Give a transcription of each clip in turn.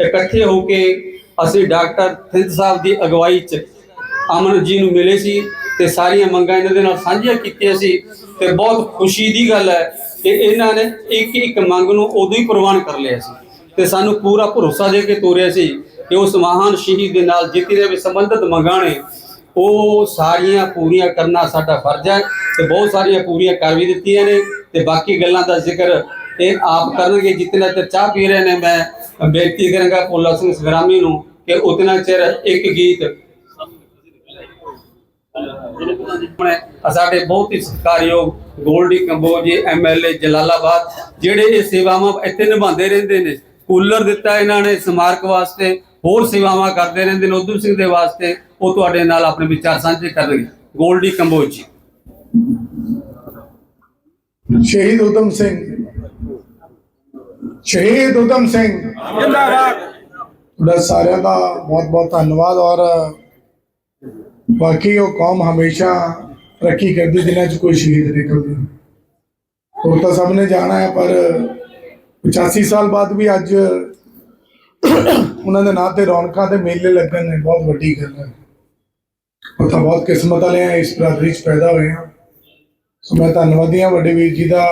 ਇਕੱਠੇ ਹੋ ਕੇ ਅਸੀਂ ਡਾਕਟਰ ਥਿੰਦ ਸਾਹਿਬ ਦੀ ਅਗਵਾਈ 'ਚ ਅਮਨ ਜੀ ਨੂੰ ਮਿਲੇ ਸੀ ਤੇ ਸਾਰੀਆਂ ਮੰਗਾਂ ਇਹਨਾਂ ਦੇ ਨਾਲ ਸਾਂਝੀਆਂ ਕੀਤੀਆਂ ਸੀ ਤੇ ਬਹੁਤ ਖੁਸ਼ੀ ਦੀ ਗੱਲ ਹੈ ਕਿ ਇਹਨਾਂ ਨੇ ਇੱਕ ਇੱਕ ਮੰਗ ਨੂੰ ਉਦੋਂ ਹੀ ਪ੍ਰਵਾਨ ਕਰ ਲਿਆ ਸੀ ਤੇ ਸਾਨੂੰ ਪੂਰਾ ਭਰੋਸਾ ਦੇ ਕੇ ਤੋਰਿਆ ਸੀ ਕਿ ਉਸ ਮਹਾਨ ਸ਼ਹੀਦ ਦੇ ਨਾਲ ਜਿਤਨੇ ਵੀ ਸੰਬੰਧਿਤ ਮੰਗਾਂ ਨੇ, ਉਹ ਸਾਰੀਆਂ ਪੂਰੀਆਂ ਕਰਨਾ ਸਾਡਾ ਫਰਜ਼ ਹੈ ਤੇ ਬਹੁਤ ਸਾਰੀਆਂ ਪੂਰੀਆਂ ਕਰ ਵੀ ਦਿੱਤੀਆਂ ਨੇ ਤੇ ਬਾਕੀ ਗੱਲਾਂ ਦਾ ਜ਼ਿਕਰ ਇਹ ਆਪ ਕਰਨਗੇ ਜਿਤਨਾ ਚਿਰ ਚਾਹ ਪੀ ਰਹੇ ਨੇ ਮੈਂ, ਬੇਨਤੀ ਕਰਾਂਗਾ ਭੋਲਾ ਸਿੰਘ ਸੰਗਰਾਮੀ ਨੂੰ ਕਿ ਉਤਨਾ ਚਿਰ ਇੱਕ ਗੀਤ ਸਾਡੇ ਬਹੁਤ ਹੀ ਸਤਿਕਾਰਯੋਗ ਗੋਲਡੀ ਕੰਬੋਜ ਐਮਐਲਏ ਜਲਾਲਾਬਾਦ, ਜਿਹੜੇ ਇਹ ਸੇਵਾਵਾਂ ਇੱਥੇ ਨਿਭਾਉਂਦੇ ਰਹਿੰਦੇ ਨੇ। ਕੂਲਰ ਦਿੱਤਾ ਇਹਨਾਂ ਨੇ ਸਮਾਰਕ ਵਾਸਤੇ, ਹੋਰ ਸੇਵਾਵਾਂ ਕਰਦੇ ਰਹਿੰਦੇ ਨੇ ਉਧਮ ਸਿੰਘ ਦੇ ਵਾਸਤੇ, ਉਹ ਤੁਹਾਡੇ ਨਾਲ ਆਪਣੇ ਵਿਚਾਰ ਸਾਂਝੇ ਕਰਨਗੇ। ਗੋਲਡੀ ਕੰਬੋਜ ਜੀ। ਸ਼ਹੀਦ ਉਦਮ ਸਿੰਘ। ਸ਼ਹੀਦ ਉਦਮ ਸਿੰਘ। ਜਿੰਦਾਬਾਦ। ਤੁਹਾਡਾ ਸਾਰਿਆਂ ਦਾ ਬਹੁਤ ਬਹੁਤ ਧੰਨਵਾਦ ਔਰ ਬਾਕੀ ਉਹ ਕੌਮ ਹਮੇਸ਼ਾ ਤਰੱਕੀ ਕਰਦੀ ਜਿਨ੍ਹਾਂ 'ਚ ਕੋਈ ਸ਼ਹੀਦ ਨਿਕਲਦੇ ਉਹ ਤਾਂ ਸਭ ਨੇ ਜਾਣਾ ਹੈ ਪਰ 85 ਸਾਲ ਬਾਅਦ ਵੀ ਅੱਜ ਉਹਨਾਂ ਦੇ ਨਾਂ ਤੇ ਰੌਣਕਾਂ ਤੇ ਮੇਲੇ ਲੱਗਣ ਨੇ ਬਹੁਤ ਵੱਡੀ ਗੱਲ ਹੈ। ਉਹ ਤਾਂ ਬਹੁਤ ਕਿਸਮਤ ਵਾਲੇ ਆ ਇਸ ਬਰਾਦਰੀ 'ਚ ਪੈਦਾ ਹੋਏ ਆ। ਸੋ ਮੈਂ ਧੰਨਵਾਦੀ ਹਾਂ ਵੱਡੇ ਵੀਰ ਜੀ ਦਾ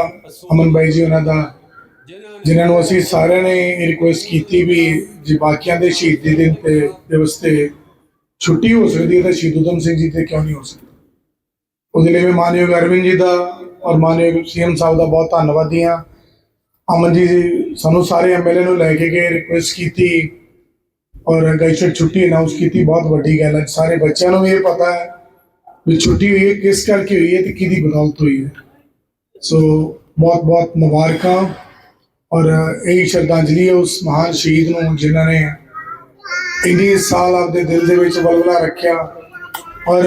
ਅਮਨ ਬਾਈ ਜੀ ਉਹਨਾਂ ਦਾ। ਜਿਨ੍ਹਾਂ ਨੂੰ ਅਸੀਂ ਸਾਰਿਆਂ ਨੇ ਇਹ ਰਿਕੁਐਸਟ ਕੀਤੀ ਵੀ ਜੇ ਬਾਕੀਆਂ ਦੇ ਸ਼ਹੀਦੀ ਦਿਨ ਤੇ ਦਿਵਸ ਤੇ ਛੁੱਟੀ ਹੋ ਸਕਦੀ ਹੈ ਤਾਂ ਸ਼ਹੀਦ ਊਧਮ ਸਿੰਘ ਜੀ ਤੇ ਕਿਉਂ ਨਹੀਂ ਹੋ ਸਕਦੀ? ਉਹਦੇ ਲਈ ਮੈਂ ਮਾਨਯੋਗ ਅਰਵਿੰਦ ਜੀ ਦਾ ਔਰ ਮਾਨਯੋਗ ਸੀਐਮ ਸਾਹਿਬ ਦਾ ਬਹੁਤ ਧੰਨਵਾਦੀ ਹਾਂ। ਅਮਨ ਜੀ ਸਾਨੂੰ ਸਾਰੇ ਐਮਐਲਏ ਨੂੰ ਲੈ ਕੇ ਗਏ ਰਿਕੁਐਸਟ ਕੀਤੀ ਔਰ ਗੈਸ਼ਟ ਛੁੱਟੀ ਅਨਾਉਂਸ ਕੀਤੀ, ਬਹੁਤ ਵੱਡੀ ਗੱਲ ਹੈ। ਸਾਰੇ ਬੱਚਿਆਂ ਨੂੰ ਵੀ ਇਹ ਪਤਾ ਹੈ ਵੀ ਛੁੱਟੀ ਹੋਈ ਹੈ, ਕਿਸ ਕਰਕੇ ਹੋਈ ਹੈ ਤੇ ਕਿਹਦੀ ਬਦੌਲਤ ਹੋਈ ਹੈ। ਸੋ ਬਹੁਤ ਬਹੁਤ ਮੁਬਾਰਕਾਂ। ਔਰ ਇਹ ਸ਼ਰਧਾਂਜਲੀ ਹੈ ਉਸ ਮਹਾਨ ਸ਼ਹੀਦ ਨੂੰ ਜਿਨ੍ਹਾਂ ਨੇ ਇੰਨੇ ਸਾਲ ਆਪਦੇ ਦਿਲ ਦੇ ਵਿੱਚ ਬਲਬਲਾ ਰੱਖਿਆ। ਔਰ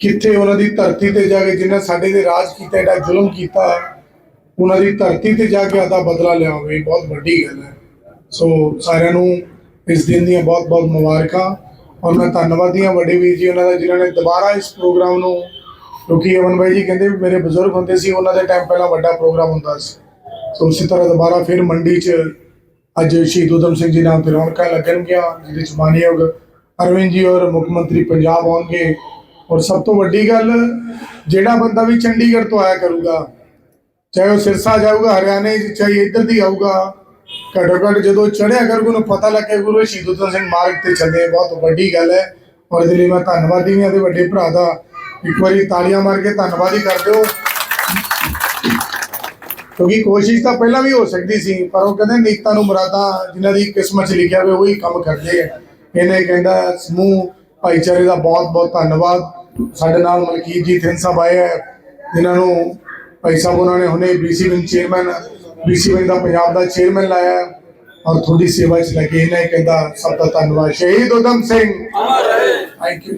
ਕਿੱਥੇ ਉਹਨਾਂ ਦੀ ਧਰਤੀ ਤੇ ਜਾ ਕੇ ਜਿਨ੍ਹਾਂ ਸਾਡੇ ਤੇ ਰਾਜ ਕੀਤਾ ਐਡਾ ਜ਼ੁਲਮ ਕੀਤਾ, ਉਹਨਾਂ ਦੀ ਧਰਤੀ ਤੇ ਜਾ ਕੇ ਆਦਾ ਬਦਲਾ ਲਿਆ ਹੋਵੇ, ਇਹ ਬਹੁਤ ਵੱਡੀ ਗੱਲ ਹੈ। ਸੋ ਸਾਰਿਆਂ ਨੂੰ ਇਸ ਦਿਨ ਦੀਆਂ ਬਹੁਤ ਬਹੁਤ ਮੁਬਾਰਕਾਂ। ਔਰ ਮੈਂ ਧੰਨਵਾਦੀ ਹਾਂ ਵੱਡੇ ਵੀਰ ਜੀ ਉਹਨਾਂ ਦਾ, ਜਿਨ੍ਹਾਂ ਨੇ ਦੁਬਾਰਾ ਇਸ ਪ੍ਰੋਗਰਾਮ ਨੂੰ, ਕਿਉਂਕਿ ਅਮਨ ਬਾਈ ਜੀ ਕਹਿੰਦੇ ਵੀ ਮੇਰੇ ਬਜ਼ੁਰਗ ਹੁੰਦੇ ਸੀ, ਉਹਨਾਂ ਦੇ ਟਾਈਮ ਪਹਿਲਾਂ ਵੱਡਾ ਪ੍ਰੋਗਰਾਮ ਹੁੰਦਾ ਸੀ। ਸੋ ਉਸੇ ਤਰ੍ਹਾਂ ਦੁਬਾਰਾ ਫਿਰ ਮੰਡੀ 'ਚ ਅੱਜ ਸ਼ਹੀਦ ਊਧਮ ਸਿੰਘ ਜੀ ਨਾਮ ਤੇ ਰੌਣਕਾਂ ਲੱਗਣਗੀਆਂ ਜਿਹਦੇ 'ਚ ਮਾਨਯੋਗ ਅਰਵਿੰਦ ਜੀ ਔਰ ਮੁੱਖ ਮੰਤਰੀ ਪੰਜਾਬ ਆਉਣਗੇ। ਔਰ ਸਭ ਤੋਂ ਵੱਡੀ ਗੱਲ, ਜਿਹੜਾ ਬੰਦਾ ਵੀ ਚੰਡੀਗੜ੍ਹ ਤੋਂ ਆਇਆ ਕਰੂਗਾ, ਚਾਹੇ ਉਹ ਸਿਰਸਾ ਜਾਊਗਾ, ਹਰਿਆਣੇ ਚਾਹੇ ਇੱਧਰ ਦੀ ਆਊਗਾ, ਘੱਟੋ ਘੱਟ ਜਦੋਂ ਚੜਿਆ ਕਰੂਗਾ ਉਹਨੂੰ ਪਤਾ ਲੱਗੇ ਗੁਰੂ ਸ਼ਹੀਦ ਊਧਮ ਸਿੰਘ ਮਾਰਗ ਤੇ ਚੱਲੇ ਬਹੁਤ ਵੱਡੀ ਗੱਲ ਹੈ। ਔਰ ਇਹਦੇ ਲਈ ਮੈਂ ਧੰਨਵਾਦੀ ਹਾਂ, ਇਹਦੇ ਵੱਡੇ ਭਰਾ ਦਾ ਇੱਕ ਵਾਰੀ ਤਾਲੀਆਂ ਮਾਰ ਕੇ ਧੰਨਵਾਦ ਹੀ ਕਰ ਦਿਓ। ਕਿਉਂਕਿ ਕੋਸ਼ਿਸ਼ ਤਾਂ ਪਹਿਲਾਂ ਵੀ ਹੋ ਸਕਦੀ ਸੀ ਪਰ ਉਹ ਕਹਿੰਦੇ ਨੀਤਾਂ ਨੂੰ ਮੁਰਾਦਾਂ ਜਿਨ੍ਹਾਂ ਦੀ ਕਿਸਮਤ 'ਚ ਲਿਖਿਆ ਹੋਵੇ ਉਹੀ ਕੰਮ ਕਰਦੇ ਆ। ਇਹਨੇ ਕਹਿੰਦਾ ਸਮੂਹ ਭਾਈਚਾਰੇ ਦਾ ਬਹੁਤ ਬਹੁਤ ਧੰਨਵਾਦ। ਸਾਡੇ ਨਾਲ ਮਲਕੀਤ ਜੀ ਥਿੰਦ ਸਾਹਿਬ ਆਏ ਹੈ ਜਿਨ੍ਹਾਂ ਨੂੰ ਭਾਈ ਸਾਹਿਬ ਉਹਨਾਂ ਨੇ ਹੁਣੇ BC wing chairman BC wing ਦਾ ਪੰਜਾਬ ਦਾ ਚੇਅਰਮੈਨ ਲਾਇਆ ਔਰ ਤੁਹਾਡੀ ਸੇਵਾ 'ਚ ਲੱਗੇ ਇਹਨਾਂ ਹੀ ਕਹਿੰਦਾ ਸਭ ਦਾ ਧੰਨਵਾਦ। ਸ਼ਹੀਦ ਉਦਮ ਸਿੰਘ। ਅਮਰ ਰਹੇ ਥੈਂਕ ਯੂ